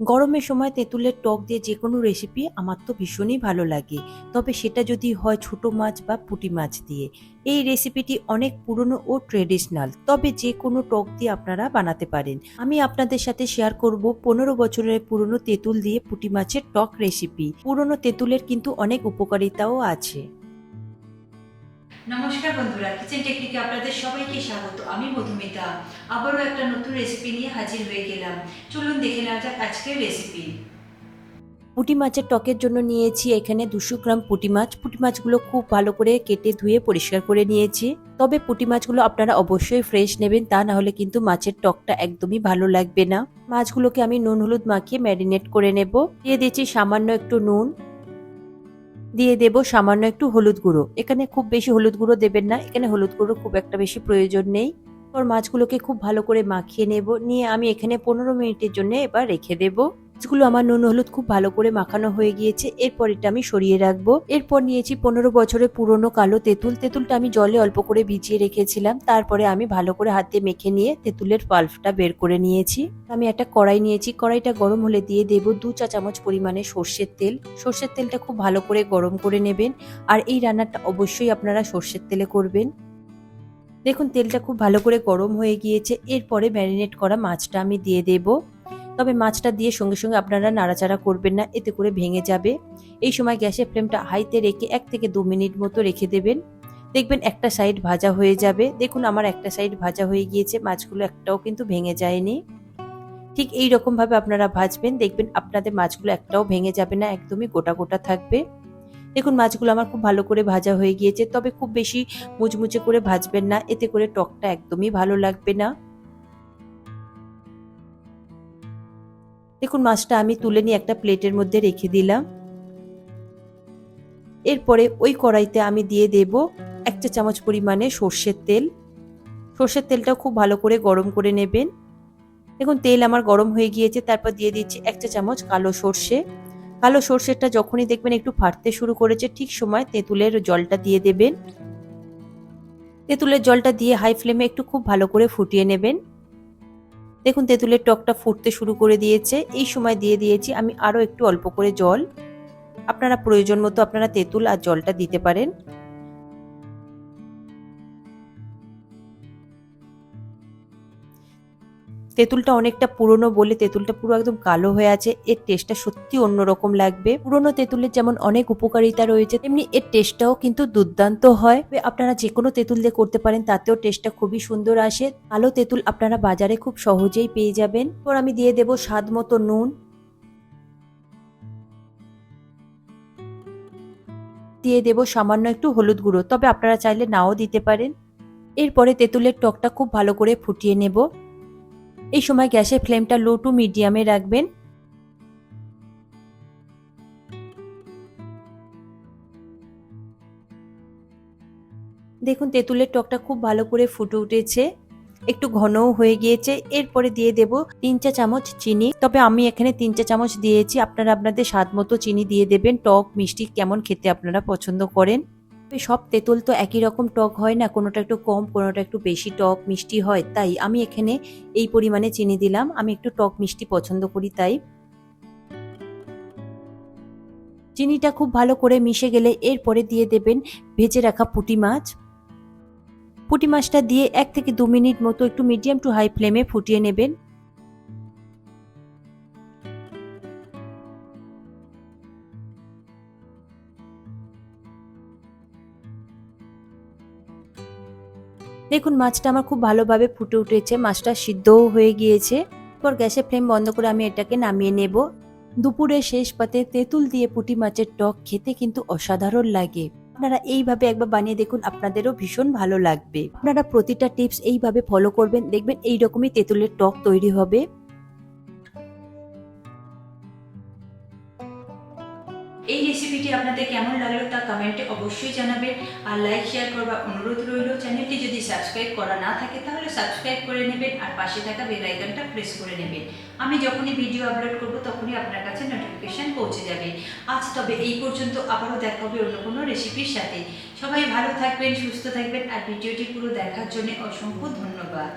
গরমের সময় তেঁতুলের টক দিয়ে যে কোনো রেসিপি আমার তো ভীষণই ভালো লাগে। তবে সেটা যদি হয় ছোট মাছ বা পুঁটি মাছ দিয়ে, এই রেসিপিটি অনেক পুরনো ও ট্রেডিশনাল তবে যে কোনো টক দিয়ে আপনারা বানাতে পারেন। আমি আপনাদের সাথে শেয়ার করব পনেরো বছরের পুরনো তেঁতুল দিয়ে পুঁটি মাছের টক রেসিপি পুরনো তেঁতুলের কিন্তু অনেক উপকারিতাও আছে। নমস্কার বন্ধুরা কিচেন টেকনিকে আপনাদের সবাইকে স্বাগত। আমি মধুমিতা। আবারও একটা নতুন রেসিপি নিয়ে হাজির হয়ে গেলাম। চলুন দেখে নেওয়া যাক আজকের রেসিপি পুঁটি মাছের টকের জন্য নিয়েছি এখানে দুশো গ্রাম পুঁটি মাছ। পুঁটি মাছগুলো খুব ভালো করে কেটে ধুয়ে পরিষ্কার করে নিয়েছি। তবে পুঁটি মাছগুলো আপনারা অবশ্যই ফ্রেশ নেবেন, তা না হলে কিন্তু মাছের টকটা একদমই ভালো লাগবে না। মাছগুলোকে আমি নুন হলুদ মাখিয়ে ম্যারিনেট করে নেব। দিয়ে দিয়েছি সামান্য একটু নুন। দিয়ে দেব সামান্য একটু হলুদ গুঁড়ো। এখানে খুব বেশি হলুদ গুঁড়ো দেবেন না। এখানে হলুদ গুঁড়ো খুব একটা বেশি প্রয়োজন নেই। ওর মাছগুলোকে খুব ভালো করে মাখিয়ে নেব। নিয়ে আমি এখানে পনেরো মিনিটের জন্য এবার রেখে দেব। মাছগুলো আমার নুন হলুদ খুব ভালো করে মাখানো হয়ে গিয়েছে। এরপর এটা আমি সরিয়ে রাখব। এরপর নিয়েছি পনেরো বছরের পুরনো কালো তেঁতুল। তেঁতুলটা আমি জলে অল্প করে ভিজিয়ে রেখেছিলাম। তারপরে আমি ভালো করে হাতে মেখে নিয়ে তেঁতুলের পাল্পটা বের করে নিয়েছি। আমি একটা কড়াই নিয়েছি। কড়াইটা গরম হলে দিয়ে দেব দু চা চামচ পরিমাণে সর্ষের তেল। সর্ষের তেলটা খুব ভালো করে গরম করে নেবেন। আর এই রান্নাটা অবশ্যই আপনারা সর্ষের তেলে করবেন। দেখুন, তেলটা খুব ভালো করে গরম হয়ে গিয়েছে। এরপরে ম্যারিনেট করা মাছটা আমি দিয়ে দেব। তবে মাছটা দিয়ে সঙ্গে সঙ্গে আপনারা নাড়াচাড়া করবেন না, এতে করে ভেঙে যাবে। এই সময় গ্যাসের ফ্লেমটা হাইতে রেখে এক থেকে দু মিনিট মতো রেখে দেবেন। দেখবেন একটা সাইড ভাজা হয়ে যাবে। দেখুন আমার একটা সাইড ভাজা হয়ে গিয়েছে, মাছগুলো একটাও কিন্তু ভেঙে যায়নি। ঠিক এই রকম ভাবে আপনারা ভাজবেন, দেখবেন আপনাদের মাছগুলো একটাও ভেঙে যাবে না, একদমই গোটা গোটা থাকবে। দেখুন মাছগুলো আমার খুব ভালো করে ভাজা হয়ে গিয়েছে, তবে খুব বেশি মুচমুচে করে ভাজবেন না, এতে করে টকটা একদমই ভালো লাগবে না। দেখুন মাছটা আমি তুলে নিয়ে একটা প্লেটের মধ্যে রেখে দিলাম। এরপরে ওই কড়াইতে আমি দিয়ে দেব এক চা চামচ পরিমাণে সর্ষের তেল। সর্ষের তেলটা খুব ভালো করে গরম করে নেবেন। দেখুন তেল আমার গরম হয়ে গিয়েছে তারপর দিয়ে দিচ্ছি এক চা চামচ কালো সর্ষে। কালো সর্ষেটা যখনই দেখবেন একটু ফাটতে শুরু করেছে ঠিক সময় তেঁতুলের জলটা দিয়ে দেবেন। তেঁতুলের জলটা দিয়ে হাই ফ্লেমে একটু খুব ভালো করে ফুটিয়ে নেবেন। দেখুন, তেঁতুলের টকটা ফুটতে শুরু করে দিয়েছে। এই সময় দিয়ে দিয়েছি আমি আরও একটু অল্প করে জল। আপনারা প্রয়োজন মতো আপনারা তেঁতুল আর জলটা দিতে পারেন। তেঁতুলটা অনেকটা পুরনো বলে তেঁতুলটা পুরো একদম কালো হয়ে আছে, এর টেস্টটা সত্যি অন্যরকম লাগবে। পুরনো তেঁতুলের যেমন অনেক উপকারিতা রয়েছে, তেমনি এর টেস্টটাও কিন্তু দুর্দান্ত হয়। আপনারা যে কোনো তেঁতুল দিয়ে করতে পারেন, তাতেও টেস্টটা খুবই সুন্দর আসে। কালো তেঁতুল আপনারা বাজারে খুব সহজেই পেয়ে যাবেন। এরপর আমি দিয়ে দেব স্বাদ মতো নুন। দিয়ে দেব সামান্য একটু হলুদ গুঁড়ো, তবে আপনারা চাইলে নাও দিতে পারেন। এরপরে তেঁতুলের টকটা খুব ভালো করে ফুটিয়ে নেব। এই সময় গ্যাসের ফ্লেমটা লো টু মিডিয়ামে রাখবেন। দেখুন, তেঁতুলের টকটা খুব ভালো করে ফুটে উঠেছে। একটু ঘনও হয়ে গিয়েছে। এরপরে দিয়ে দেব তিন চা চামচ চিনি। তবে আমি এখানে তিন চা চামচ দিয়েছি। আপনারা আপনাদের স্বাদ মতো চিনি দিয়ে দেবেন। টক, মিষ্টি কেমন খেতে আপনারা পছন্দ করেন। সব তেঁতুল তো একই রকম টক হয় না, কোনোটা একটু কম, কোনোটা একটু বেশি টক মিষ্টি হয়, তাই আমি এখানে এই পরিমাণে চিনি দিলাম। আমি একটু টক মিষ্টি পছন্দ করি তাই। চিনিটা খুব ভালো করে মিশে গেলে এরপরে দিয়ে দেবেন ভেজে রাখা পুঁটি মাছ। পুঁটি মাছটা দিয়ে এক থেকে দু মিনিট মতো একটু মিডিয়াম টু হাই ফ্লেমে ফুটিয়ে নেবেন। দেখুন, মাছটা আমার খুব ভালোভাবে ফুটে উঠেছে, মাছটা সিদ্ধও হয়ে গিয়েছে। পর গ্যাসে ফ্লেম বন্ধ করে আমি এটাকে নামিয়ে নেব। দুপুরে শেষ পাতে তেঁতুল দিয়ে পুটি মাছের টক খেতে কিন্তু অসাধারণ লাগে। আপনারা এইভাবে একবার বানিয়ে দেখুন, আপনাদেরও ভীষণ ভালো লাগবে। আপনারা প্রতিটা টিপস এইভাবে ফলো করবেন, দেখবেন এইরকমই তেঁতুলের টক তৈরি হবে। রেসিপিটি আপনাদের কেমন লাগল তা কমেন্টে অবশ্যই জানাবেন। আর লাইক শেয়ার করবার অনুরোধ রইল। চ্যানেলটি যদি সাবস্ক্রাইব করা না থাকে, তাহলে সাবস্ক্রাইব করে নেবেন আর পাশে থাকা বেল আইকনটা প্রেস করে নেবেন। আমি যখনই ভিডিও আপলোড করব, তখনই আপনার কাছে নোটিফিকেশান পৌঁছে যাবে। আজ তবে এই পর্যন্ত। আবারও দেখা হবে অন্য কোনো রেসিপির সাথে। সবাই ভালো থাকবেন, সুস্থ থাকবেন। আর ভিডিওটি পুরো দেখার জন্য অসংখ্য ধন্যবাদ।